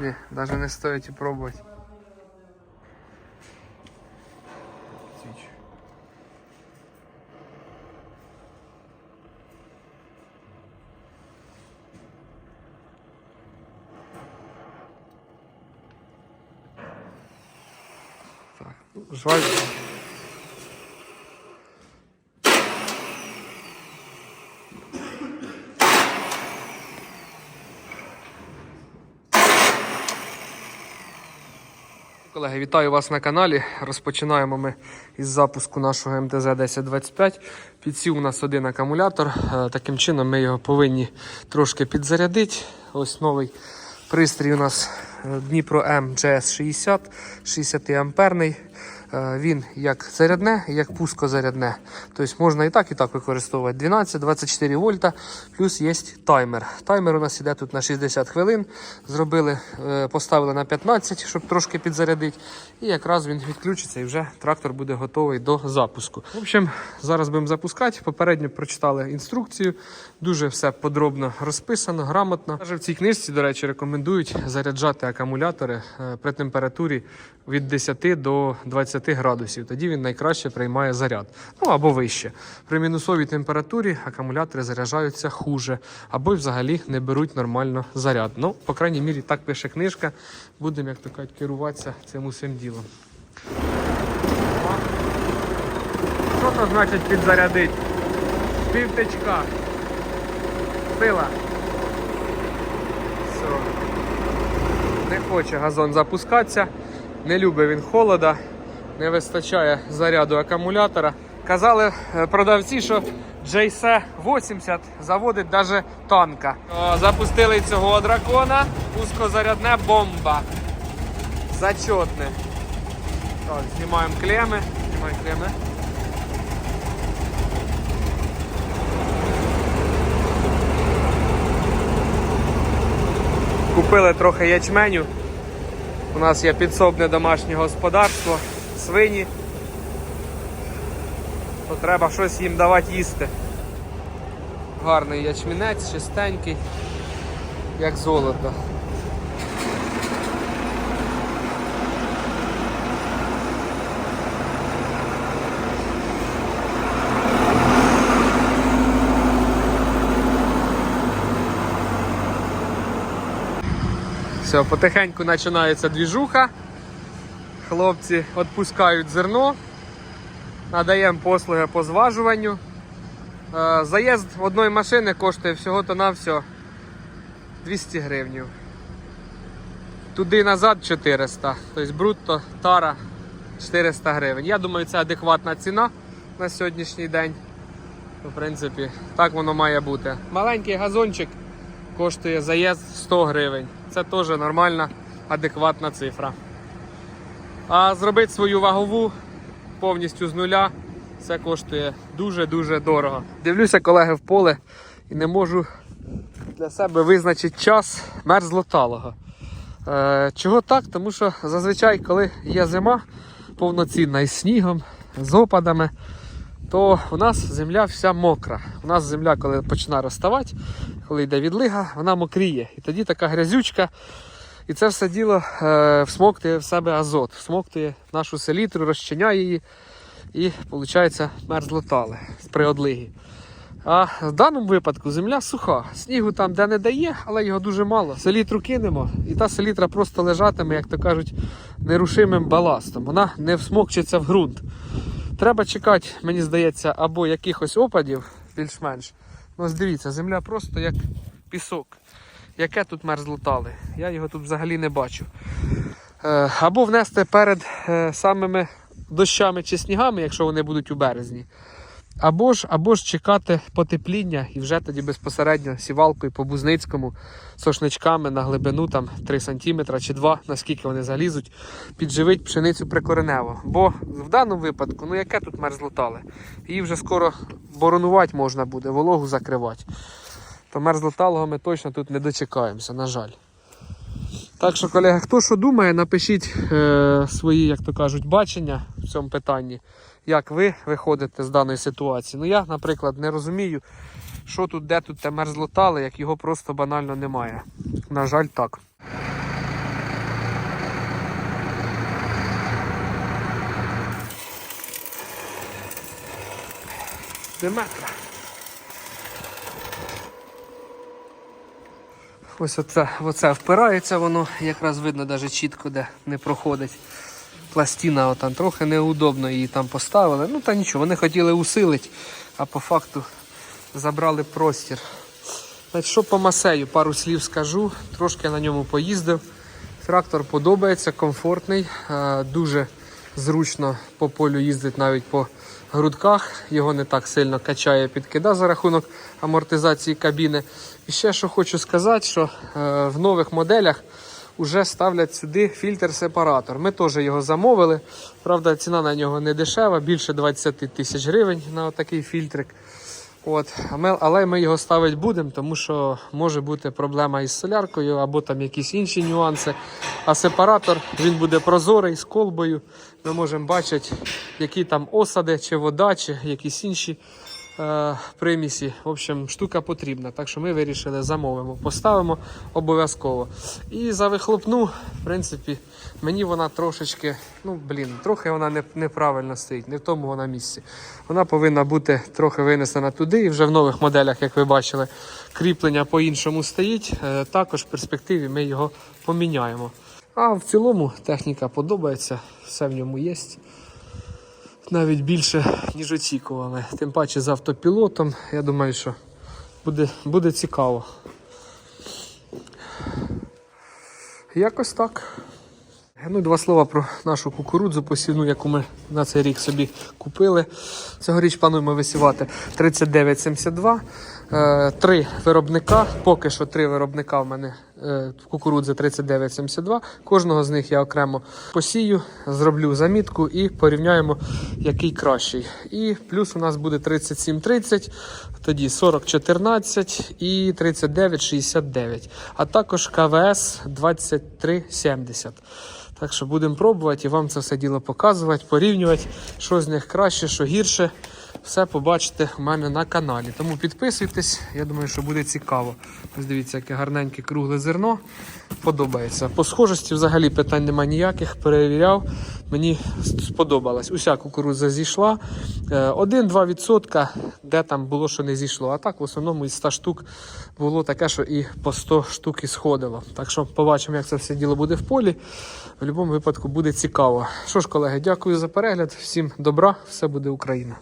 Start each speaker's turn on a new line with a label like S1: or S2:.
S1: Ні, навіть не стоїть і пробувати. Свіч. Так, ну, Колеги, вітаю вас на каналі. Розпочинаємо ми із запуску нашого МТЗ 1025. Підсів у нас один акумулятор. Е, Таким чином ми його повинні трошки підзарядити. Ось новий пристрій у нас е, Дніпро М GS60, 60 амперний. Е, Він як зарядне, як пускозарядне. Тобто можна і так, і так використовувати. 12-24 вольта, плюс є таймер. Таймер у нас іде тут на 60 хвилин. Зробили, е, поставили на 15, щоб трошки підзарядити. І якраз він відключиться і вже трактор буде готовий до запуску. В общем, зараз будемо запускати. Попередньо прочитали інструкцію. Дуже все подробно розписано, грамотно. Навіть в цій книжці, до речі, рекомендують заряджати акумулятори е, при температурі від 10 до 20 градусів. Тоді він найкраще приймає заряд. Ну або вище. При мінусовій температурі акумулятори заряджаються хуже, або взагалі не беруть нормально заряд. Ну, по крайній мірі, так пише книжка. Будемо, як то кажуть, керуватися цим усім ділом. Що то значить підзарядить? Півтечка. Сила. Все. Не хоче газон запускатися, не любить він холода, не вистачає заряду акумулятора. Казали е, продавці, що JC 80 заводить навіть танка. Запустили цього дракона, пускозарядне бомба. Зачетне. Так, знімаємо клеми. Знімаємо клеми. Купили трохи ячменю. У нас є підсобне домашнє господарство, свині. То треба щось їм давати їсти. Гарний ячмінець, чистенький, як золото. Все, потихеньку починається двіжуха. Хлопці відпускають зерно, надаємо послуги по зважуванню. Е, Заїзд одної машини коштує всього-то на все 200 гривень. Туди назад 400. Тобто брутто тара 400 гривень. Я думаю, це адекватна ціна на сьогоднішній день. В принципі, так воно має бути. Маленький газончик коштує заїзд 100 гривень. Це теж нормальна, адекватна цифра. А зробити свою вагову повністю з нуля це коштує дуже-дуже дорого. Дивлюся, колеги, в поле і не можу для себе визначити час мерзлоталого. Е, чого так? Тому що зазвичай, коли є зима повноцінна із снігом, з опадами, то у нас земля вся мокра. У нас земля, коли починає розставати, коли йде відлига, вона мокріє. І тоді така грязючка. І це все діло е, всмоктує в себе азот, всмоктує нашу селітру, розчиняє її і, виходить, мерзлотали при одлигі. А в даному випадку земля суха. Снігу там де не дає, але його дуже мало. Селітру кинемо, і та селітра просто лежатиме, як то кажуть, нерушимим баластом. Вона не всмокчиться в ґрунт. Треба чекати, мені здається, або якихось опадів більш-менш. Ну, дивіться, земля просто як пісок. Яке тут мерзлотали? Я його тут взагалі не бачу. Е, або внести перед е, самими дощами чи снігами, якщо вони будуть у березні. Або ж, або ж чекати потепління і вже тоді безпосередньо сівалкою по Бузницькому сошничками на глибину там 3 см чи 2 наскільки вони залізуть, підживить пшеницю прикоренево. Бо в даному випадку, ну яке тут мерзлотали? Її вже скоро боронувати можна буде, вологу закривати то мерзлоталого ми точно тут не дочекаємося, на жаль. Так що, колеги, хто що думає, напишіть е, свої, як то кажуть, бачення в цьому питанні, як ви виходите з даної ситуації. Ну я, наприклад, не розумію, що тут, де тут те мерзлотали, як його просто банально немає. На жаль, так. Диметра. Ось оце, оце впирається воно, якраз видно навіть чітко, де не проходить. Пластина отам трохи неудобно її там поставили. Ну та нічого, вони хотіли усилити, а по факту забрали простір. Значить, що по масею, пару слів скажу. Трошки на ньому поїздив. Трактор подобається, комфортний, е, дуже зручно по полю їздить навіть по грудках. Його не так сильно качає підкида за рахунок амортизації кабіни. І ще що хочу сказати, що е, в нових моделях вже ставлять сюди фільтр-сепаратор. Ми теж його замовили. Правда, ціна на нього не дешева, більше 20 тисяч гривень на такий фільтрик. От, але ми його ставити будемо, тому що може бути проблема із соляркою або там якісь інші нюанси. А сепаратор він буде прозорий з колбою. Ми можемо бачити, які там осади, чи вода, чи якісь інші е, примісі. В общем, штука потрібна. Так що ми вирішили замовимо, поставимо обов'язково. І за вихлопну, в принципі, мені вона трошечки, ну блін, трохи вона не, неправильно стоїть, не в тому вона місці. Вона повинна бути трохи винесена туди, і вже в нових моделях, як ви бачили, кріплення по-іншому стоїть. Е, Також в перспективі ми його поміняємо. А в цілому техніка подобається, все в ньому є. Навіть більше, ніж очікували. Тим паче з автопілотом. Я думаю, що буде, буде цікаво. Якось так. Ну, два слова про нашу кукурудзу посівну, яку ми на цей рік собі купили. Цьогоріч плануємо висівати 3972. Е, Три виробника. Поки що три виробника в мене кукурудзи 3972. Кожного з них я окремо посію, зроблю замітку і порівняємо, який кращий. І плюс у нас буде 3730, тоді 4014 і 3969. А також КВС 2370. Так що будемо пробувати і вам це все діло показувати, порівнювати, що з них краще, що гірше. Все побачите у мене на каналі. Тому підписуйтесь, я думаю, що буде цікаво. Ось дивіться, яке гарненьке кругле зерно. Подобається. По схожості взагалі питань немає ніяких. Перевіряв. Мені сподобалось. Уся кукурудза зійшла. Е, 1-2%, де там було, що не зійшло. А так в основному із 100 штук було таке, що і по 100 штук і сходило. Так що побачимо, як це все діло буде в полі. В будь-якому випадку буде цікаво. Що ж, колеги, дякую за перегляд. Всім добра, все буде Україна.